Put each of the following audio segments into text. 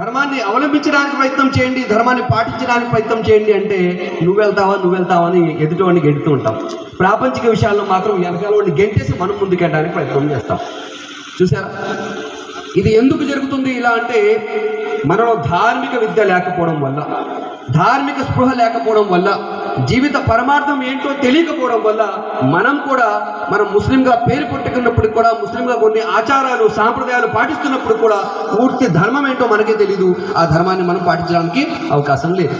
ధర్మాన్ని అవలంబించడానికి ప్రయత్నం చేయండి ధర్మాన్ని పాటించడానికి ప్రయత్నం చేయండి అంటే నువ్వు వెళ్తావా నువ్వు వెళ్తావా అని ఎదుటివాడిని గెంటుతూ ఉంటాం. ప్రాపంచిక విషయాల్లో మాత్రం వెనకాల వాడిని గెంటేసి మనం ముందుకెళ్ళడానికి ప్రయత్నం చేస్తాం. చూసారా? ఇది ఎందుకు జరుగుతుంది? ఇలా అంటే మనలో ధార్మిక విద్య లేకపోవడం వల్ల ధార్మిక స్పృహ లేకపోవడం వల్ల జీవిత పరమార్థం ఏంటో తెలియకపోవడం వల్ల మనం కూడా మనం ముస్లింగా పేరు పెట్టుకున్నప్పుడు కూడా ముస్లింగా కొన్ని ఆచారాలు సాంప్రదాయాలు పాటిస్తున్నప్పుడు కూడా పూర్తి ధర్మం ఏంటో మనకే తెలీదు. ఆ ధర్మాన్ని మనం పాటించడానికి అవకాశం లేదు.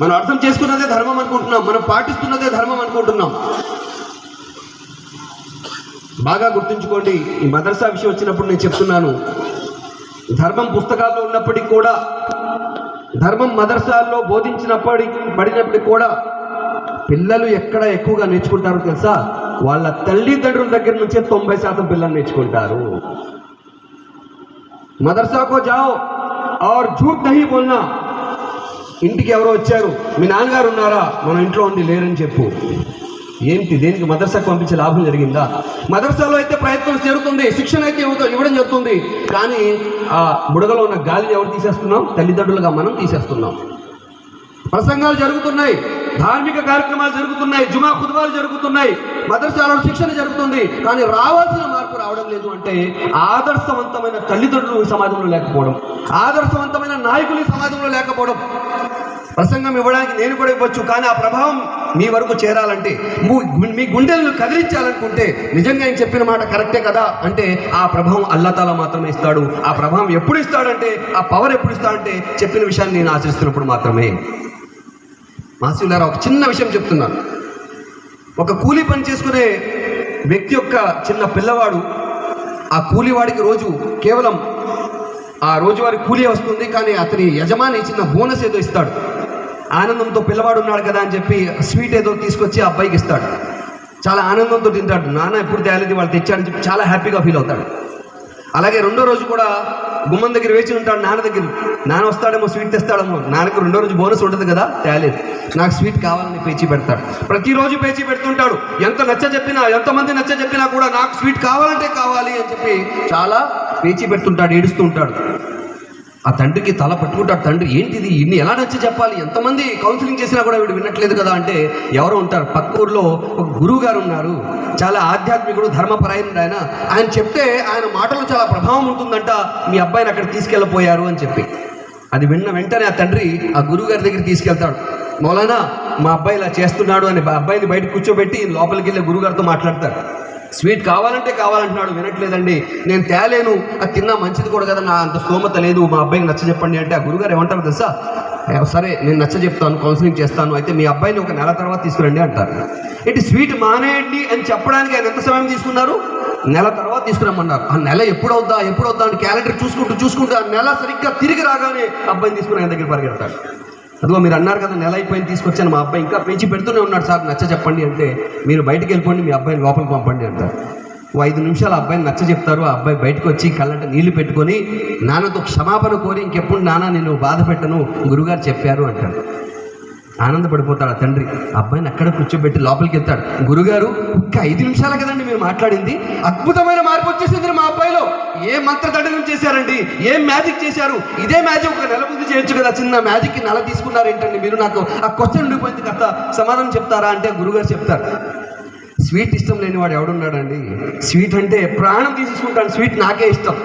మనం అర్థం చేసుకున్నదే ధర్మం అనుకుంటున్నాం మనం పాటిస్తున్నదే ధర్మం అనుకుంటున్నాం. బాగా గుర్తుంచుకోండి ఈ మదర్సా విషయం వచ్చినప్పుడు నేను చెప్తున్నాను. ధర్మం పుస్తకాల్లో ఉన్నప్పటికీ కూడా ధర్మం మదర్సాల్లో బోధించినప్పటి పడినప్పటికి కూడా పిల్లలు ఎక్కడ ఎక్కువగా నేర్చుకుంటారో తెలుసా? వాళ్ళ తల్లిదండ్రుల దగ్గర నుంచే తొంభై శాతం పిల్లలు నేర్చుకుంటారు. మదర్సాకో జావ్ ఆర్ జూట్ నహి బోల్నా. ఇంటికి ఎవరో వచ్చారు. మీ నాన్నగారు ఉన్నారా? మన ఇంట్లో ఉండి లేరని చెప్పు. ఏంటి దేనికి మదర్సాకు పంపించే లాభం జరిగిందా? మదర్సాలో అయితే ప్రయత్నం జరుగుతుంది శిక్షణ అయితే ఇవ్వడం ఇవ్వడం జరుగుతుంది. కానీ ఆ బుడగలో ఉన్న గాలిని ఎవరు తీసేస్తున్నాం? తల్లిదండ్రులుగా మనం తీసేస్తున్నాం. ప్రసంగాలు జరుగుతున్నాయి ధార్మిక కార్యక్రమాలు జరుగుతున్నాయి జుమా కుదుబాలు జరుగుతున్నాయి మదర్సాలో శిక్షణ జరుగుతుంది. కానీ రావాల్సిన మార్పు రావడం లేదు అంటే ఆదర్శవంతమైన తల్లిదండ్రులు సమాజంలో లేకపోవడం ఆదర్శవంతమైన నాయకులు సమాజంలో లేకపోవడం. ప్రసంగం ఇవ్వడానికి నేను కూడా ఇవ్వచ్చు కానీ ఆ ప్రభావం మీ వరకు చేరాలంటే మీ గుండెలను కదిలించాలనుకుంటే నిజంగా ఆయన చెప్పిన మాట కరెక్టే కదా? అంటే ఆ ప్రభావం అల్లతాల మాత్రమే ఇస్తాడు. ఆ ప్రభావం ఎప్పుడు ఇస్తాడంటే ఆ పవర్ ఎప్పుడు ఇస్తాడంటే చెప్పిన విషయాన్ని నేను ఆశిస్తున్నప్పుడు మాత్రమే. మాసిలారా ఒక చిన్న విషయం చెప్తున్నాను ఒక కూలీ పని చేసుకునే వ్యక్తి యొక్క చిన్న పిల్లవాడు ఆ కూలివాడికి రోజు కేవలం ఆ రోజువారి కూలీ వస్తుంది కానీ అతని యజమాని చిన్న బోనస్ ఏదో ఇస్తాడు. ఆనందంతో పిల్లవాడు ఉన్నాడు కదా అని చెప్పి స్వీట్ ఏదో తీసుకొచ్చి ఆ అబ్బాయికి ఇస్తాడు. చాలా ఆనందంతో తింటాడు. నాన్న ఎప్పుడు తేలేదు వాళ్ళు తెచ్చాడని చెప్పి చాలా హ్యాపీగా ఫీల్ అవుతాడు. అలాగే రెండో రోజు కూడా గుమ్మం దగ్గర వేచి ఉంటాడు నాన్న దగ్గర. నాన్న వస్తాడేమో స్వీట్ తెస్తాడేమో. నాన్నకు రెండో రోజు బోనస్ ఉంటుంది కదా తేలేదు. నాకు స్వీట్ కావాలని పేచీ పెడతాడు. ప్రతిరోజు పేచీ పెడుతుంటాడు. ఎంత నచ్చ చెప్పినా ఎంతమంది నచ్చ చెప్పినా కూడా నాకు స్వీట్ కావాలంటే కావాలి అని చెప్పి చాలా పేచీ పెడుతుంటాడు ఏడుస్తూ ఉంటాడు. ఆ తండ్రికి తల పట్టుకుంటాడు తండ్రి ఏంటిది? ఇన్ని ఎలా నచ్చి చెప్పాలి? ఎంతమంది కౌన్సిలింగ్ చేసినా కూడా వీడు వినట్లేదు కదా? అంటే ఎవరు ఉంటారు. పక్క ఊర్లో ఒక గురువు గారు ఉన్నారు చాలా ఆధ్యాత్మికుడు ధర్మపరాయణుడు ఆయన. ఆయన చెప్తే ఆయన మాటలు చాలా ప్రభావం ఉంటుందంట. మీ అబ్బాయిని అక్కడ తీసుకెళ్ళిపోయారు అని చెప్పి. అది విన్న వెంటనే ఆ తండ్రి ఆ గురువు గారి దగ్గర తీసుకెళ్తాడు. మౌలానా మా అబ్బాయి ఇలా చేస్తున్నాడు అని అబ్బాయిని బయట కూర్చోబెట్టి లోపలికి వెళ్ళి గురువుగారితో మాట్లాడతాడు. స్వీట్ కావాలంటే కావాలంటున్నాడు వినట్లేదండి. నేను తేలేను అది తిన్నా మంచిది కూడా కదా నా అంత స్తోమత లేదు మా అబ్బాయికి నచ్చ చెప్పండి అంటే ఆ గురుగారు ఏమంటారు తెలుసా? సరే నేను నచ్చ చెప్తాను కౌన్సిలింగ్ చేస్తాను అయితే మీ అబ్బాయిని ఒక నెల తర్వాత తీసుకురండి అంటారు. ఏంటి స్వీట్ మానేయండి అని చెప్పడానికి ఆయన ఎంత సమయం తీసుకున్నారు? నెల తర్వాత తీసుకురమ్మన్నారు. ఆ నెల ఎప్పుడు అవుద్దా ఎప్పుడు అవుద్దా అని క్యాలెండర్ చూసుకుంటూ చూసుకుంటూ ఆ నెల సరిగ్గా తిరిగి రాగానే అబ్బాయిని తీసుకుని ఆయన దగ్గర పరిగెడతాడు. అదిగో మీరు అన్నారు కదా నెల అయిపోయింది తీసుకొచ్చాను మా అబ్బాయి. ఇంకా పెంచి పెడుతూనే ఉన్నాడు సార్ నచ్చ చెప్పండి అంటే. మీరు బయటకు వెళ్ళిపోండి మీ అబ్బాయిని లోపలికి పంపండి అంటారు. ఓ ఐదు నిమిషాలు అబ్బాయిని నచ్చ చెప్తారు. ఆ అబ్బాయి బయటకు వచ్చి కళ్ళంట నీళ్ళు పెట్టుకొని నాన్నతో క్షమాపణ కోరి ఇంకెప్పుడు నాన్న నేను బాధ పెట్టను గురుగారు చెప్పారు అంటాడు. ఆనందపడిపోతాడు ఆ తండ్రి. అబ్బాయిని అక్కడ కూర్చోబెట్టి లోపలికి వెళ్తాడు. గురుగారు ఒక్క ఐదు నిమిషాలు కదండి మేము మాట్లాడింది. అద్భుతమైన మార్పు వచ్చేసింది మా ఏ మంత్రదండనం చేశారండి? ఏం మ్యాజిక్ చేశారు? ఇదే మ్యాజిక్ ఒక నెల ముందు చేయొచ్చు కదా. చిన్న మ్యాజిక్ నెల తీసుకున్నారు ఏంటండి మీరు? నాకు ఆ క్వశ్చన్ ఉండిపోయింది కాస్త సమాధానం చెప్తారా అంటే గురుగారు చెప్తారు. స్వీట్ ఇష్టం లేని వాడు ఎవడున్నాడండి? స్వీట్ అంటే ప్రాణం తీసుకుంటాడు స్వీట్ నాకే ఇష్టం.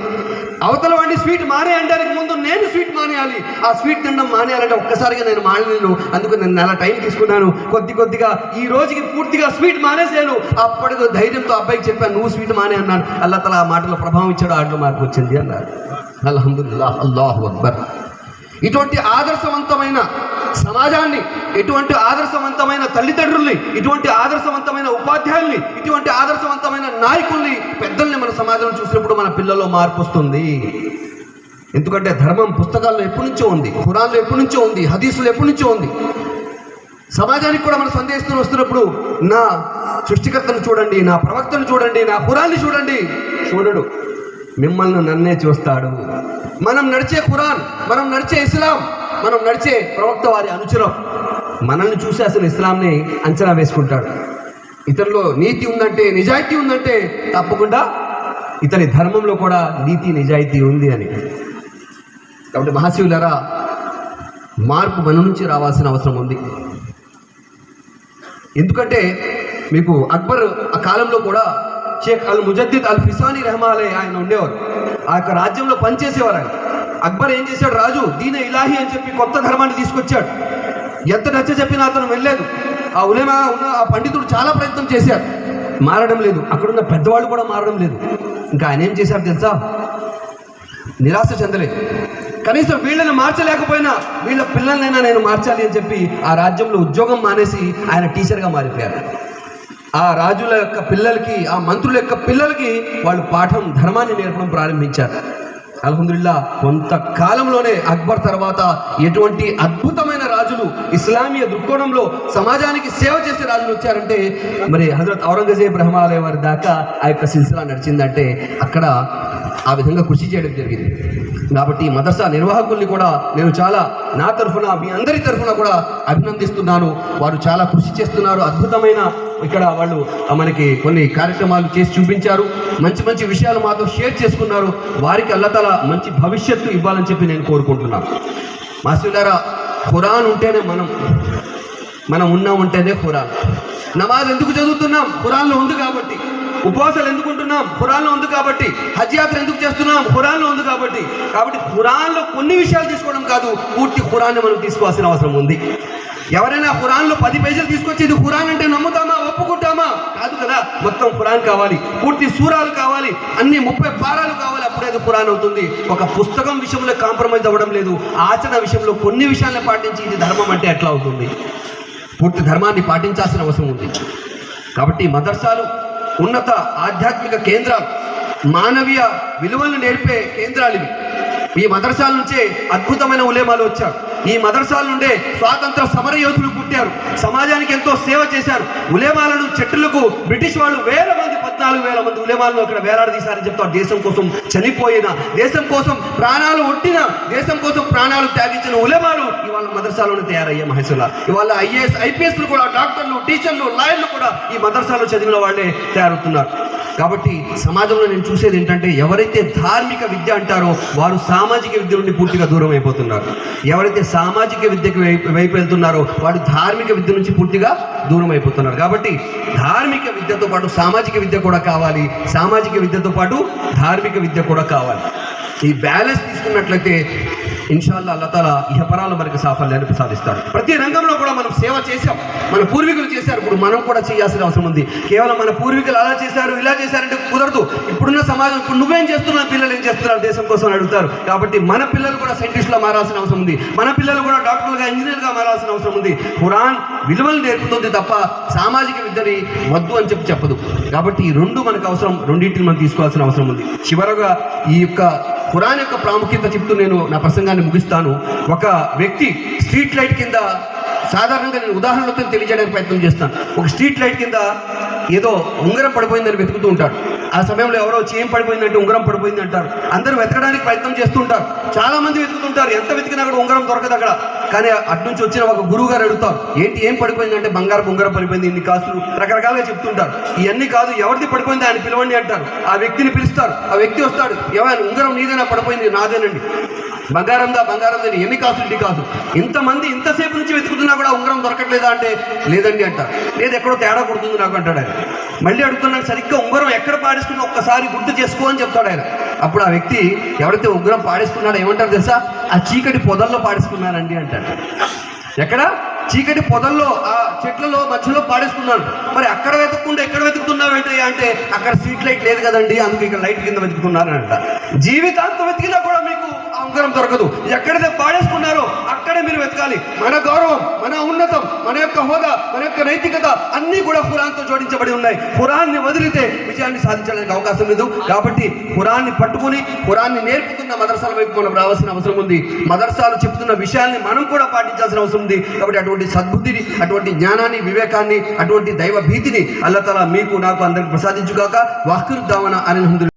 అవతల వాడిని స్వీట్ మానే అంటానికి ముందు నేను స్వీట్ మానేయాలి. ఆ స్వీట్ తినడం మానేయాలంటే ఒక్కసారిగా నేను మానలేను అందుకు నేను నెల టైం తీసుకున్నాను. కొద్ది కొద్దిగా ఈ రోజుకి పూర్తిగా స్వీట్ మానేసాను అప్పటికి ధైర్యంతో అబ్బాయికి చెప్పాను నువ్వు స్వీట్ మానే అన్నాను అల్లా తల ఆ మాటలో ప్రభావం ఇచ్చాడు. ఆటలో మార్పు వచ్చింది అన్నారు అల్హమ్దుల్లా అల్లాహు అక్బర్. ఇటువంటి ఆదర్శవంతమైన సమాజాన్ని ఇటువంటి ఆదర్శవంతమైన తల్లిదండ్రుల్ని ఇటువంటి ఆదర్శవంతమైన ఉపాధ్యాయుల్ని ఇటువంటి ఆదర్శవంతమైన నాయకుల్ని పెద్దల్ని మన సమాజం చూసినప్పుడు మన పిల్లల్లో మార్పు వస్తుంది. ఎందుకంటే ధర్మం పుస్తకాల్లో ఎప్పటి నుంచో ఉంది ఖురాన్లో ఎప్పటి నుంచో ఉంది హదీసులు ఎప్పటి నుంచో ఉంది. సమాజానికి కూడా మన సందేశం వస్తున్నప్పుడు నా సృష్టికర్తను చూడండి నా ప్రవక్తను చూడండి నా ఖురాన్ని చూడండి. చూడడు మిమ్మల్ని నన్నే చూస్తాడు. మనం నడిచే ఖురాన్ మనం నడిచే ఇస్లాం మనం నడిచే ప్రవక్త వారి అనుచరం మనల్ని చూసి అసలు ఇస్లాంని అంచనా వేసుకుంటాడు. ఇతరులో నీతి ఉందంటే నిజాయితీ ఉందంటే తప్పకుండా ఇతని ధర్మంలో కూడా నీతి నిజాయితీ ఉంది అని. కాబట్టి మహాశివులరా మార్పు మన నుంచి రావాల్సిన అవసరం ఉంది. ఎందుకంటే మీకు అక్బర్ ఆ కాలంలో కూడా షేక్ అల్ ముజద్దిద్ అల్ ఫిసానీ రెహమాలే ఆయన ఉండేవారు. ఆ యొక్క రాజ్యంలో పనిచేసేవారు ఆయన. అక్బర్ ఏం చేశాడు? రాజు దీన ఇలాహి అని చెప్పి కొత్త ధర్మాన్ని తీసుకొచ్చాడు. ఎంత నచ్చ చెప్పినా అతను వెళ్ళలేదు ఆ ఉలేమా ఉన్న ఆ పండితుడు చాలా ప్రయత్నం చేశారు మారడం లేదు. అక్కడున్న పెద్దవాళ్ళు కూడా మారడం లేదు. ఇంకా ఆయన ఏం చేశారు తెలుసా? నిరాశ చెందలేదు. కనీసం వీళ్ళని మార్చలేకపోయినా వీళ్ళ పిల్లలనైనా నేను మార్చాలి అని చెప్పి ఆ రాజ్యంలో ఉద్యోగం మానేసి ఆయన టీచర్గా మారిపోయారు. ఆ రాజుల యొక్క పిల్లలకి ఆ మంత్రుల యొక్క పిల్లలకి వాళ్ళు పాఠం ధర్మాన్ని నేర్పడం ప్రారంభించారు. అల్హమ్దుల్లా కొంతకాలంలోనే అక్బర్ తర్వాత ఎటువంటి అద్భుతమైన రాజులు ఇస్లామీయ దృక్కోణంలో సమాజానికి సేవ చేసే రాజులు వచ్చారంటే మరి హజరత్ ఔరంగజేబ్ రహమాలయ వారి దాకా ఆ యొక్క సిల్సిలా నడిచిందంటే అక్కడ ఆ విధంగా కృషి చేయడం జరిగింది. కాబట్టి ఈ మదర్సా నిర్వాహకుల్ని కూడా నేను చాలా నా తరఫున మీ అందరి తరఫున కూడా అభినందిస్తున్నాను. వారు చాలా కృషి చేస్తున్నారు. అద్భుతమైన ఇక్కడ వాళ్ళు మనకి కొన్ని కార్యక్రమాలు చేసి చూపించారు. మంచి మంచి విషయాలు మాతో షేర్ చేసుకున్నారు. వారికి అల్లతల మంచి భవిష్యత్తు ఇవ్వాలని చెప్పి నేను కోరుకుంటున్నాను. మాస్టర్లారా ఖురాన్ ఉంటేనే మనం మనం ఉన్నాం ఉంటేనే ఖురాన్. నమాజ్ ఎందుకు చదువుతున్నాం? ఖురాన్లో ఉంది కాబట్టి. ఉపవాసాలు ఎందుకు ఉంటున్నాం ఖురాన్లో ఉంది కాబట్టి. హజ్ యాత్ర ఎందుకు చేస్తున్నాం? ఖురాన్లో ఉంది కాబట్టి. కాబట్టి ఖురాన్లో కొన్ని విషయాలు తీసుకోవడం కాదు పూర్తి ఖురాన్ని మనం తీసుకోవాల్సిన అవసరం ఉంది. ఎవరైనా ఖురాన్లో పది పేజీలు తీసుకొచ్చి ఇది ఖురాన్ అంటే నమ్ముతామా? ఒప్పుకుంటామా? కాదు కదా. మొత్తం ఖురాన్ కావాలి. పూర్తి సూరాలు కావాలి. అన్ని ముప్పై పారాలు కావాలి. అప్పుడే అది ఖురాన్ అవుతుంది. ఒక పుస్తకం విషయంలో కాంప్రమైజ్ అవ్వడం లేదు. ఆచరణ విషయంలో కొన్ని విషయాలను పాటించి ఇది ధర్మం అంటే ఎట్లా అవుతుంది? పూర్తి ధర్మాన్ని పాటించాల్సిన అవసరం ఉంది. కాబట్టి మదర్సాలు ఉన్నత ఆధ్యాత్మిక కేంద్రాలు. మానవీయ విలువలను నేర్పే కేంద్రాలు ఇవి. ఈ మదర్సాల నుంచే అద్భుతమైన ఉలేమాలు వచ్చారు. ఈ మదర్సాల నుండే స్వాతంత్ర సమర యోధులు పుట్టారు. సమాజానికి ఎంతో సేవ చేశారు. ఉలేమాలను చెట్టులకు బ్రిటిష్ వాళ్ళు వేల మంది పద్నాలుగు వేల మంది ఉలేమాలను అక్కడ వేలాడదీశారని చెప్తారు దేశం కోసం చనిపోయిన దేశం కోసం ప్రాణాలు ఒట్టిన దేశం కోసం ప్రాణాలు త్యాగించిన ఉలేమాలు ఇవాళ మదర్సాలోనే తయారయ్యే మహేశ్వర ఇవాళ ఐఏఎస్ ఐపీఎస్లు కూడా డాక్టర్లు టీచర్లు లాయర్లు కూడా ఈ మదర్సాలో చదివిన వాళ్ళే తయారవుతున్నారు. కాబట్టి సమాజంలో నేను చూసేది ఏంటంటే ఎవరైతే ధార్మిక విద్య అంటారో వారు సామాజిక విద్య నుండి పూర్తిగా దూరం అయిపోతున్నారు. ఎవరైతే సామాజిక విద్యకు వైపు వైపు వెళ్తున్నారో వాడు ధార్మిక విద్య నుంచి పూర్తిగా దూరం అయిపోతున్నారు కాబట్టి ధార్మిక విద్యతో పాటు సామాజిక విద్య కూడా కావాలి. సామాజిక విద్యతో పాటు ధార్మిక విద్య కూడా కావాలి. ఈ బ్యాలెన్స్ తీసుకున్నట్లయితే ఇన్షాల్లా అల్లతాల ఇహపరాలు మనకి సాఫల్యాన్ని ప్రసాదిస్తాడు ప్రతి రంగంలో కూడా మనం సేవ చేసాం మన పూర్వీకులు చేశారు. ఇప్పుడు మనం కూడా చేయాల్సిన అవసరం ఉంది. కేవలం మన పూర్వీకులు అలా చేశారు ఇలా చేశారంటే కుదరదు. ఇప్పుడున్న సమాజం ఇప్పుడు నువ్వేం చేస్తున్నావు పిల్లలు ఏం చేస్తున్నారు దేశం కోసం అడుగుతారు. కాబట్టి మన పిల్లలు కూడా సైంటిస్టులా మారాల్సిన అవసరం ఉంది. మన పిల్లలు కూడా డాక్టర్లుగా ఇంజనీర్గా మారాల్సిన అవసరం ఉంది. ఖురాన్ విలువలు నేర్పుతుంది తప్ప సామాజిక విద్యని వద్దు అని చెప్పి చెప్పదు. కాబట్టి ఈ రెండు మనకు అవసరం రెండింటిని మనం తీసుకోవాల్సిన అవసరం ఉంది. చివరగా ఈ యొక్క ఖురాన్ యొక్క ప్రాముఖ్యత చెప్తూ నేను నా ప్రసంగాన్ని ముగిస్తాను. ఒక వ్యక్తి స్ట్రీట్ లైట్ కింద సాధారణంగా నేను ఉదాహరణలతో తెలియజేయడానికి ప్రయత్నం చేస్తాను. ఒక స్ట్రీట్ లైట్ కింద ఏదో ఉంగరం పడిపోయిందని వెతుకుతూ ఉంటాడు. ఆ సమయంలో ఎవరో వచ్చి ఏం పడిపోయిందంటే ఉంగరం పడిపోయింది అంటారు. అందరూ వెతకడానికి ప్రయత్నం చేస్తుంటారు చాలా మంది వెతుకుతుంటారు ఎంత వెతికినా కూడా ఉంగరం దొరకదు అక్కడ. కానీ అటు నుంచి వచ్చిన ఒక గురువు గారు అడుగుతారు ఏంటి ఏం పడిపోయిందంటే బంగారం ఉంగరం పడిపోయింది ఇన్ని కాసులు రకరకాలుగా చెప్తుంటారు ఇవన్నీ కాదు ఎవరిది పడిపోయింది? ఆయన పిలవండి అంటారు. ఆ వ్యక్తిని పిలుస్తారు. ఆ వ్యక్తి వస్తాడు ఏమైనా ఉంగరం నీదేనా? పడిపోయింది నాదేనండి. బంగారందా బంగారం ఎన్ని కాసులు ఇన్ని కాసు ఇంతమంది ఇంతసేపు నుంచి వెతుకుతున్నా కూడా ఉంగరం దొరకట్లేదా అంటే లేదండి అంట. లేదు ఎక్కడో తేడా కొడుతుంది నాకు అంటాడు ఆయన. మళ్ళీ అడుగుతున్నాను సరిగ్గా ఉంగరం ఎక్కడ పాడేసుకుని ఒక్కసారి గుర్తు చేసుకో అని చెప్తాడు ఆయన. అప్పుడు ఆ వ్యక్తి ఎవరైతే ఉంగరం పాడేసుకున్నాడో ఏమంటారు తెలుసా? ఆ చీకటి పొదల్లో పాడేసుకున్నానండి అంటాడు. ఎక్కడ? చీకటి పొదల్లో ఆ చెట్లలో మధ్యలో పాడేసుకున్నాను మరి అక్కడ వెతుక్కుంటే ఎక్కడ వెతుకుతున్నావు అంటే అక్కడ స్ట్రీట్ లైట్ లేదు కదండి అందుకు ఇక్కడ లైట్ కింద వెతుకుతున్నానంట జీవితాంతం వెతికినా కూడా మీకు దొరకదు. ఎక్కడైతే పాడేసుకున్నారో అక్కడే మీరు వెతకాలి. మన గౌరవం మన ఉన్నతం మన యొక్క హోదా మన యొక్క నైతికత అన్నీ కూడా ఖురాన్తో జోడించబడి ఉన్నాయి. ఖురాన్ని వదిలితే విజయాన్ని సాధించడానికి అవకాశం లేదు. కాబట్టి ఖురాన్ని పట్టుకుని ఖురాన్ని నేర్పుతున్న మదర్సాల వైపు మనం రావాల్సిన అవసరం ఉంది. మదర్సాలు చెప్తున్న విషయాల్ని మనం కూడా పాటించాల్సిన అవసరం ఉంది. కాబట్టి అటువంటి సద్బుద్ధిని అటువంటి జ్ఞానాన్ని వివేకాన్ని అటువంటి దైవ భీతిని అల్లతల మీకు నాకు అందరికి ప్రసాదించుగాక. వాహ్కృద్దామన అని